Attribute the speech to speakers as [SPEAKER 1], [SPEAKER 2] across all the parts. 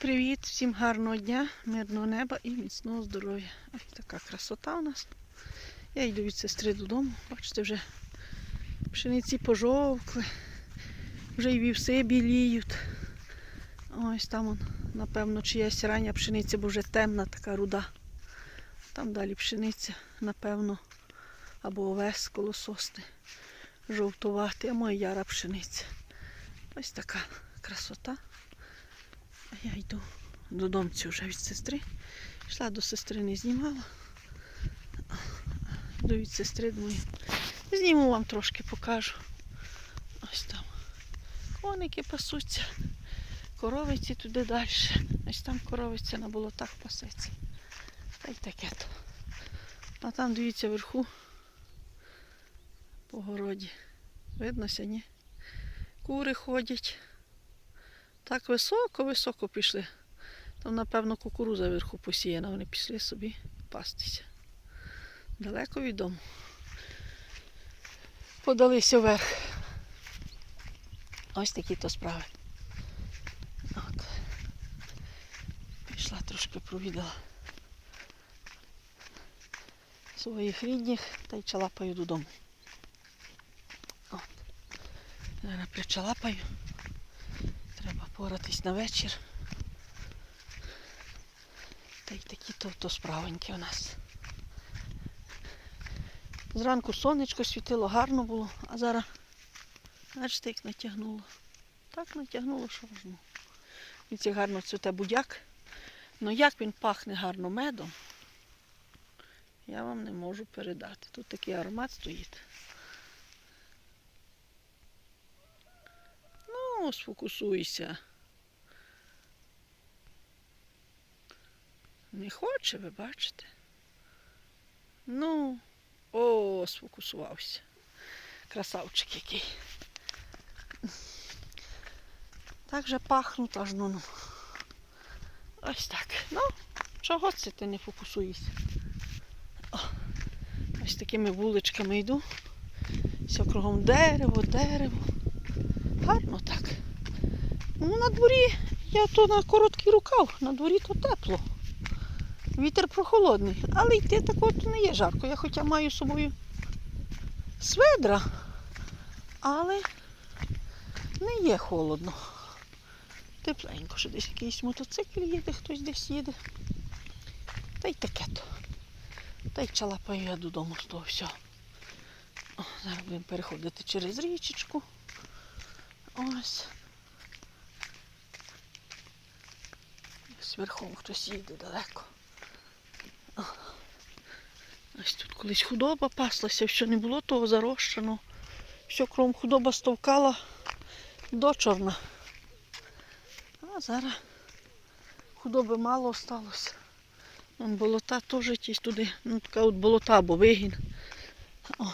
[SPEAKER 1] Привіт, всім гарного дня, мирного неба і міцного здоров'я. Ось така красота у нас. Я йду від сестри додому. Бачите, вже пшениці пожовкли, вже й вівси біліють. Ось там, он, напевно, чиясь рання пшениця, бо вже темна така руда. Там далі пшениця, напевно, або овес коло сосни. Жовтувати, а моя яра пшениця. Ось така красота. Я йду додому вже від сестри. Йшла до сестри, не знімала. Йду від сестри, думаю. Зніму вам трошки покажу. Ось там. Коники пасуться. Коровиці туди далі. Ось там коровиця на болотах пасеться. Та й таке то. А там, дивіться, вверху по городі. Виднося, ні? Кури ходять. Так високо-високо пішли. Там, напевно, кукуруза вверху посіяна, вони пішли собі пастися. Далеко від дому. Подалися вверх. Ось такі то справи. От. Пішла трошки провідала своїх рідних та й чалапаю додому. От. Зараз причалапаю. Поратись на вечір. Та й такі то, справоньки у нас. Зранку сонечко світило, гарно було, а зараз, бачите, як натягнуло. Так натягнуло, що важно. І це гарно цвіте будяк. Ну як він пахне гарно медом, я вам не можу передати. Тут такий аромат стоїть. Ну, сфокусуйся. Не хоче, ви бачите? Ну, о, сфокусувався. Красавчик який. Так же пахнуть аж ну. ну. Ось так. Ну, чого це ти не фокусуєшся? Ось такими вуличками йду. Все кругом дерево, дерево. Гарно так. Ну, на дворі я то на короткий рукав, на дворі то тепло. Вітер прохолодний, але йти так от не є жарко. Я хоча маю з собою сведра, але не є холодно. Тепленько, що десь якийсь мотоцикл їде, хтось десь їде. Та й таке то. Та й чалапаю я додому з того всього. О, зараз будемо переходити через річечку. Ось. Ось верхом хтось їде далеко. Ось тут колись худоба паслася, все не було того зарощено. Все кром худоба стовкала до чорна. А зараз худоби мало осталося. Вон болота теж тісь туди. Ну така от болота, бо вигін. О.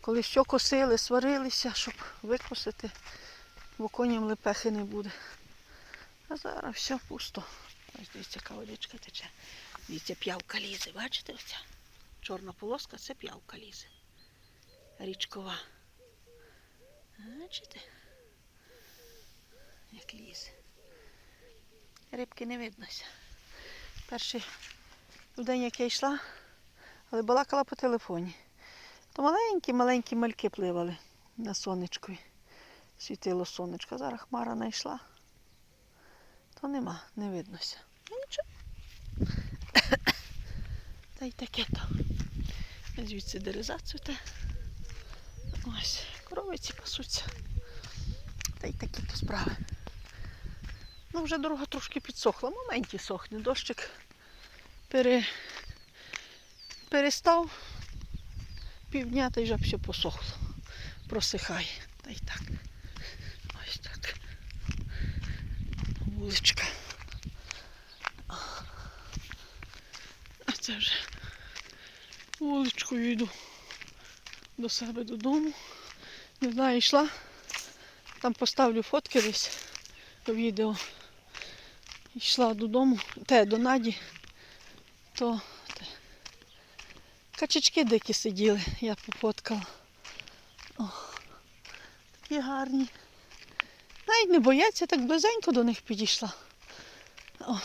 [SPEAKER 1] Коли все косили, сварилися, щоб викосити, бо коням лепехи не буде. А зараз все пусто. Ось дивіться, яка водичка тече. Дивіться, п'явка лізе, бачите оця? Чорна полоска це п'явка лізе. Річкова. Бачите? Як лізе. Рибки не виднося. Перший день, як я йшла, але балакала по телефоні. То маленькі-маленькі мальки пливали на сонечку. Світило сонечко. Зараз хмара знайшла. То нема, не виднося. Ну нічого. Та й таке то. Звідси дереза цвіте. Ось, коровиці пасуться. Та й такі то справи. Ну, вже дорога трошки підсохла. Моменті сохне. Дощик пере... перестав півдня та й вже все посохло. Просихає. Та й так. Ось так. Вуличка. А це вже вуличкою йду до себе додому. Не знаю, йшла. Там поставлю фотки десь відео. Йшла додому, те до Наді, то те, качечки дикі сиділи, я пофоткала. О, такі гарні. Навіть не бояться, так близенько до них підійшла. О.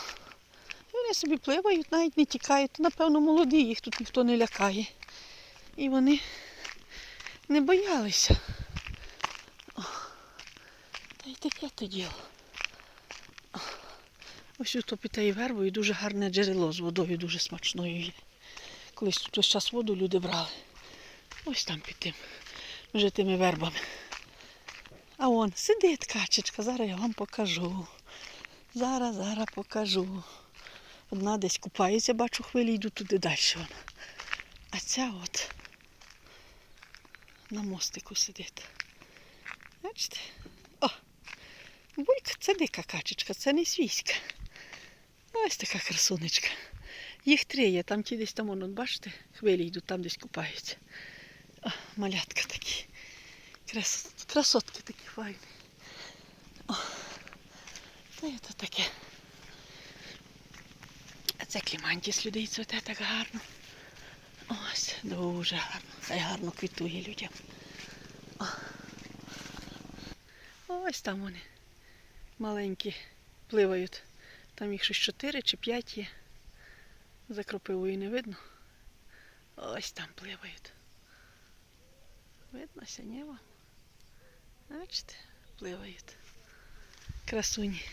[SPEAKER 1] І вони собі пливають, навіть не тікають. Напевно, молоді, їх тут ніхто не лякає. І вони не боялися. О. Та й таке то діло. Ось тут тією вербою дуже гарне джерело з водою, дуже смачною є. Колись тут весь час воду люди брали. Ось там під тим, вже тими вербами. А он сидить качечка, зараз я вам покажу. Зараз, зараз покажу. Одна десь купається, бачу хвилі, йду туди далі вона. А ця от на мостику сидить. Бачите? О! Булька, це дика качечка, це не свійська. Ось така красунечка. Їх три є, там ті десь там, вон, от бачите, хвилі йдуть, там десь купаються. О, малятка такі. Крас... Красотки такі файні. О, та й то таке. А це клімантіс людей цвете так гарно. Ось, дуже гарно. Та й гарно квітує людям. О. Ось там вони. Маленькі пливають. Там їх щось чотири чи п'ять є. За кропивою не видно. Ось там пливають. Видно вам? Бачите, пливають. Красуні.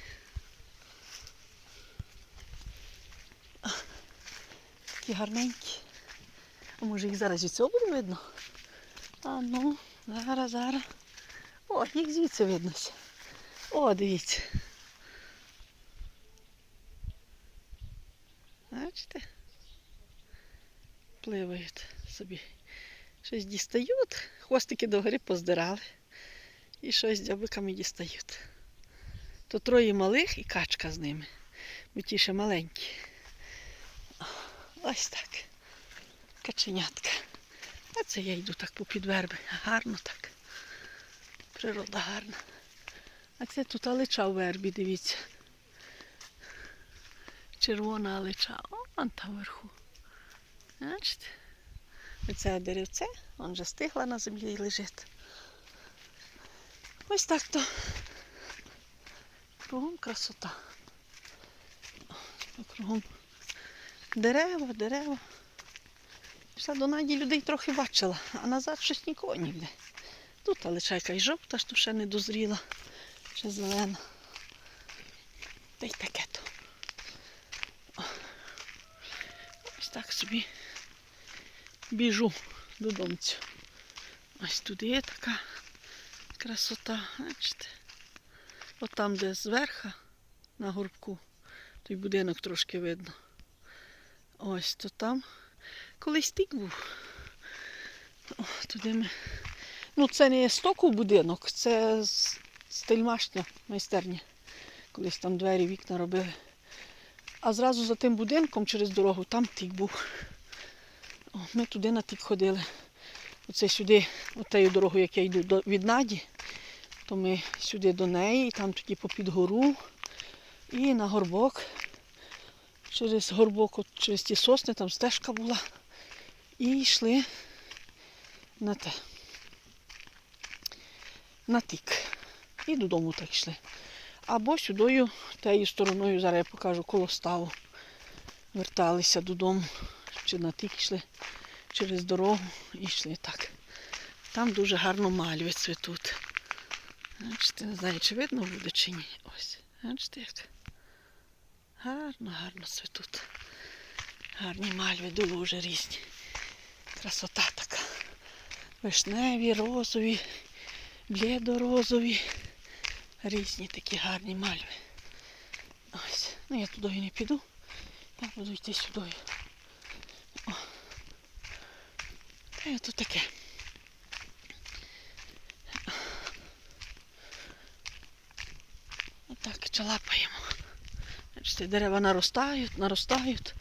[SPEAKER 1] А, Такі гарненькі. А може їх зараз від цього буде видно? А ну, зараз, зараз. О, їх звідси виднося. О, дивіться. Бачите? Пливають собі. Щось дістають, хвостики догори поздирали. І щось дзьобиками дістають. То троє малих і качка з ними. Бо ті ще маленькі. Ось так. Каченятка. А це я йду так по підверби. Гарно так. Природа гарна. А це тут алича в вербі, дивіться. Червона алича. О, вон там вверху. Бачите? Оце деревце, вон вже стигла на землі лежить. Ось так то. Кругом красота. Кругом дерева, дерева. Пішла до Наді людей трохи бачила, а назад щось нікого ніде. Тут личайка і жовта, що ще не дозріла, ще зелена. Та й таке то. Ось так собі біжу додому. Ось тут є така красота, бачите. От там, де зверху, на горбку, той будинок трошки видно. Ось то там колись тік був. О, туди ми. Ну, це не стоку будинок, це стельмашня майстерня. Колись там двері, вікна робили. А зразу за тим будинком через дорогу там тік був. О, ми туди на тік ходили. Оце сюди, отею дорогою, як я йду від Наді, то ми сюди до неї, і там тоді попід гору і на горбок. Через горбок, от, через ті сосни, там стежка була. І йшли на те. На тік. І додому так йшли. Або сюдою, тією стороною, зараз я покажу коло ставу. Верталися додому. Чи на тік йшли через дорогу і йшли так. Там дуже гарно мальви цвітуть. Бачите, не знаю, чи видно буде чи ні. Ось. Бачите як. Гарно, гарно цвітуть. Гарні мальви, дуже різні. Красота така. Вишневі, розові, блідорозові. Різні такі гарні мальви. Ось. Ну я туди не піду. Я буду йти сюди. О. Тут таке. Отак чалапаємо. Бачите, дерева наростають, наростають.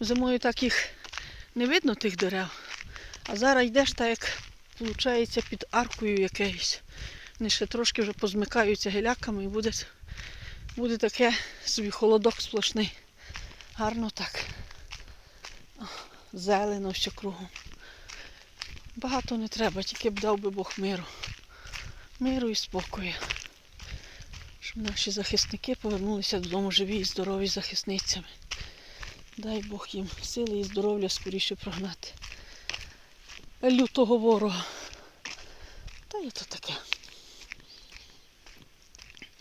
[SPEAKER 1] Зимою так їх не видно тих дерев. А зараз йдеш так, як виходить, під аркою якоюсь. Вони ще трошки вже позмикаються геляками і буде, буде таке собі холодок сплошний. Гарно так. Зелено все кругом. Багато не треба, тільки б дав би Бог миру. Миру і спокою. Щоб Наші захисники повернулися додому живі і здорові захисницями. Дай Бог їм сили і здоров'я скоріше прогнати. Лютого ворога. Та є то таке.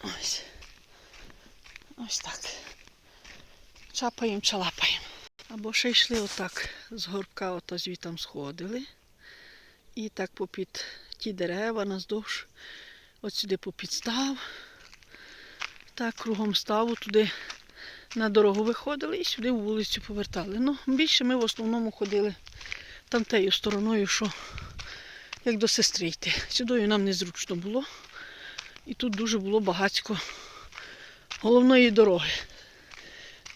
[SPEAKER 1] Ось. Ось так. Чапаємо, чалапаємо. Або ще йшли отак з горбка, ото звітом сходили. І так попід ті дерева наздовж, от сюди попід став. Так, кругом ставу туди на дорогу виходили і сюди в вулицю повертали. Ну, більше ми в основному ходили там тею стороною, що як до сестри йти. Сюдою нам незручно було. І тут дуже було багатько головної дороги.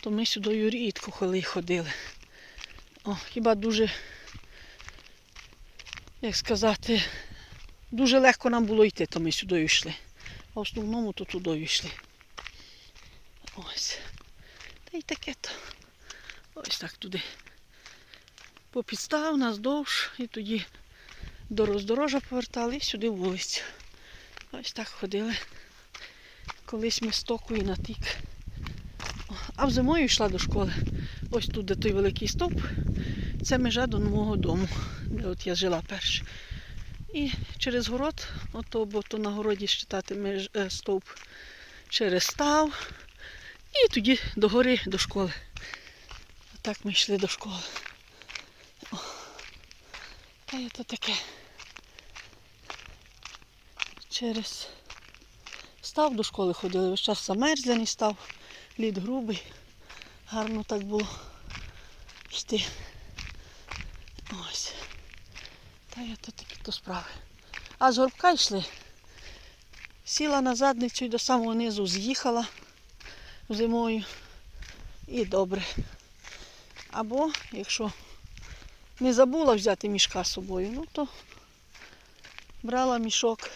[SPEAKER 1] То ми сюдою рідко коли ходили. О, хіба дуже, як сказати, дуже легко нам було йти, то ми сюди йшли. А в основному то туди йшли. Ось. Та й таке то. Ось так туди. По підстав наздовж і тоді до роздорожа повертали і сюди вулицю. Ось так ходили. Колись ми з токою на тік. А в зимою йшла до школи. Ось тут, де той великий стовп, це межа до мого дому, де от я жила перше. І через город, ото, бо то на городі считати меж, е, стовп через став. І тоді до гори до школи. Отак ми йшли до школи. О, та є то таке. Через став до школи ходили, весь час замерзляний став, лід грубий. Гарно так було йти. Ось. Та є то такі то справи. А з горбка йшли. Сіла на задницю і до самого низу з'їхала зимою. І добре. Або, якщо не забула взяти мішка з собою, ну то брала мішок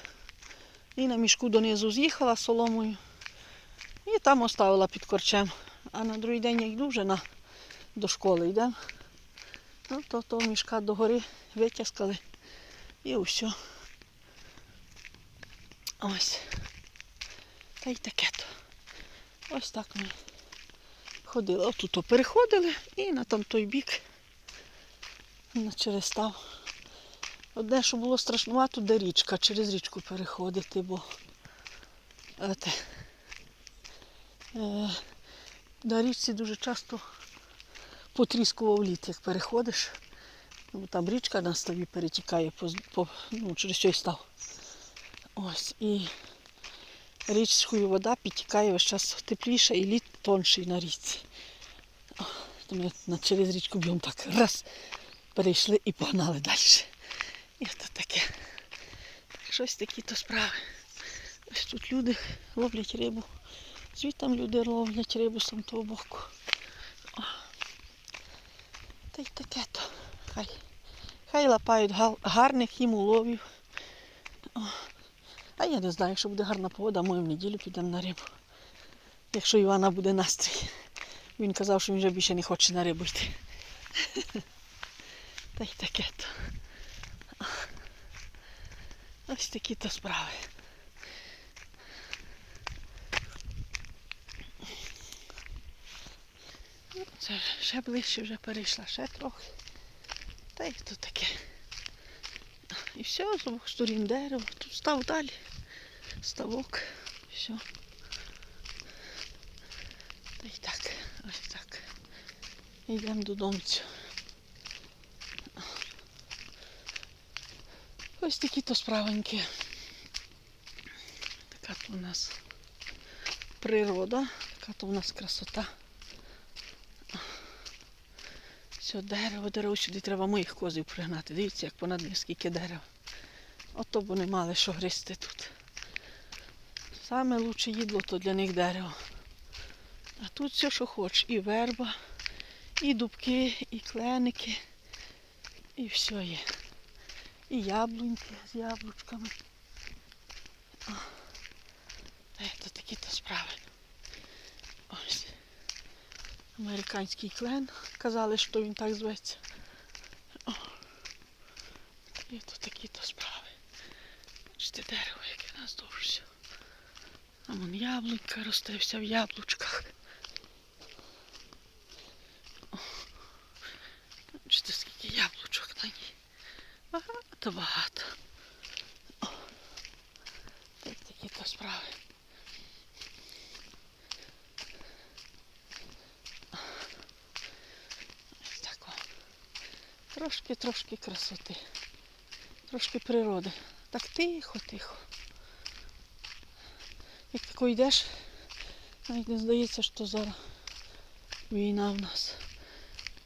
[SPEAKER 1] і на мішку донизу з'їхала соломою і там оставила під корчем. А на другий день я йду вже на, до школи йдемо. Ну, то того мішка догори витяскали і все. Ось. Та й таке то. Ось так ми ходили. Отут переходили і на там той бік через став. Одне, що було страшнувато, де річка, через річку переходити, бо ете, е, на річці дуже часто потріскував лід, як переходиш. Ну, там річка на ставі перетікає по, по, ну, через цей став. Ось. І річкою вода підтікає весь час тепліше і лід тонший на річці. О, то ми через річку бігом так раз перейшли і погнали далі. І то таке. Так, щось такі то справи. Ось тут люди ловлять рибу. Звідтам люди ловлять рибу з там того боку. Та й таке то. Хай. Хай лапають гарних їм уловів. О. А я не знаю, якщо буде гарна погода, ми в неділю підемо на рибу. Якщо Івана буде настрій. Він казав, що він вже більше не хоче на рибу йти. Та й таке то. Ось такі то справи. Ну, Це ще ближче вже перейшла, ще трохи. Та й то таке. І все, з обох сторін дерево. Тут став далі. Ставок. Все. Та й так, ось так. Йдемо додому. Ось такі то справенькі. Така то у нас природа, така то у нас красота. Все, дерево, дерево, сюди треба моїх козів пригнати. Дивіться, як понад скільки дерева. Ото б вони мали що гристи тут. Саме лучше їдло то для них дерево. А тут все, що хочеш. І верба, і дубки, і кленики. І все є. І яблуньки з яблучками. О, Та й то такі то справи. Ось. Американський клен. Казали, що він так зветься. О. І тут такі то справи. Бачите, дерево, яке нас довше. А вон яблунька росте вся в яблучках. О, Бачите, скільки яблучок на ній. Багато багато. О, Так такі то справи. Ось так о. Трошки-трошки красоти. Трошки природи. Так тихо, тихо. Як тако йдеш, навіть не здається, що зараз війна в нас.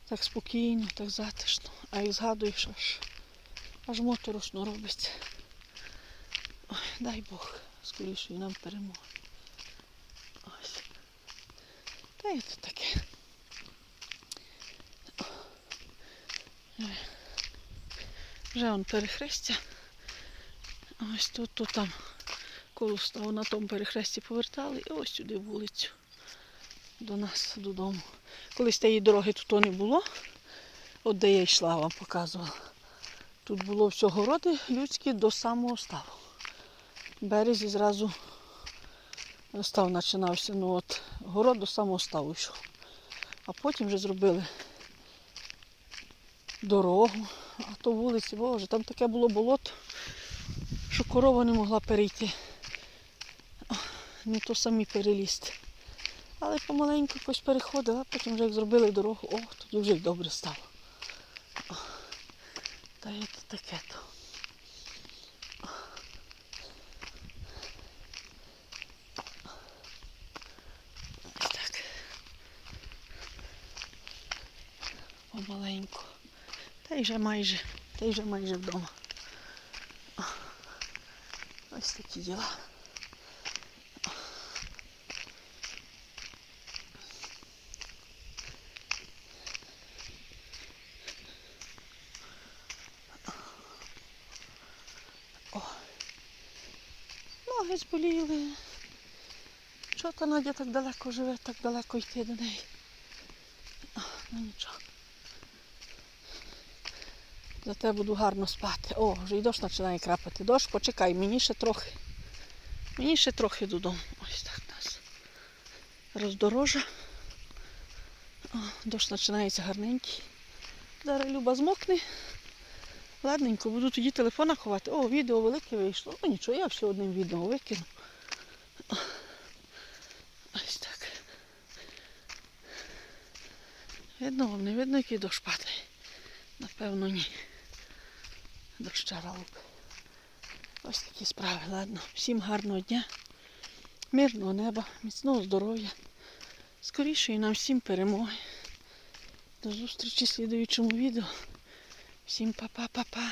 [SPEAKER 1] Так спокійно, так затишно. А як згадуєш, аж, аж моторошно робиться. Ой, дай Бог, скоріше нам перемоги. Ось. Та й це таке. Ой. Вже он перехрестя. Ось тут, тут там коло став на тому перехресті повертали і ось сюди вулицю. До нас додому. Колись тієї дороги тут не було. От де я йшла, вам показувала. Тут було все городи людські до самого ставу. Березі зразу став починався. Ну от город до самого ставу йшов. А потім вже зробили дорогу, а то вулиці, боже, там таке було болото, що корова не могла перейти. Не то самі перелізти. Але помаленьку якось переходила, потім вже як зробили дорогу, о, тоді вже й добре стало. Та й таке то. Ось так. Помаленьку. Та й вже майже, та й вже майже вдома. Ось такі діла. О. Ноги зболіли. Чого то Надя так далеко живе, так далеко йти до неї. Ну нічого. Зате буду гарно спати. О, вже й дощ починає крапати. Дощ, почекай, мені ще трохи. Мені ще трохи додому. Ось так нас. Роздорожа. О, дощ починається гарненький. Зараз Люба змокне. Ладненько, буду тоді телефона ховати. О, відео велике вийшло. Ну нічого, я все одним відео викину. Ось так. Видно вам, не видно, який дощ падає. Напевно, ні. Дощара лук. Ось такі справи, ладно. Всім гарного дня, мирного неба, міцного здоров'я. Скорішої нам всім перемоги. До зустрічі в слідуючому відео. Всім па-па-па-па.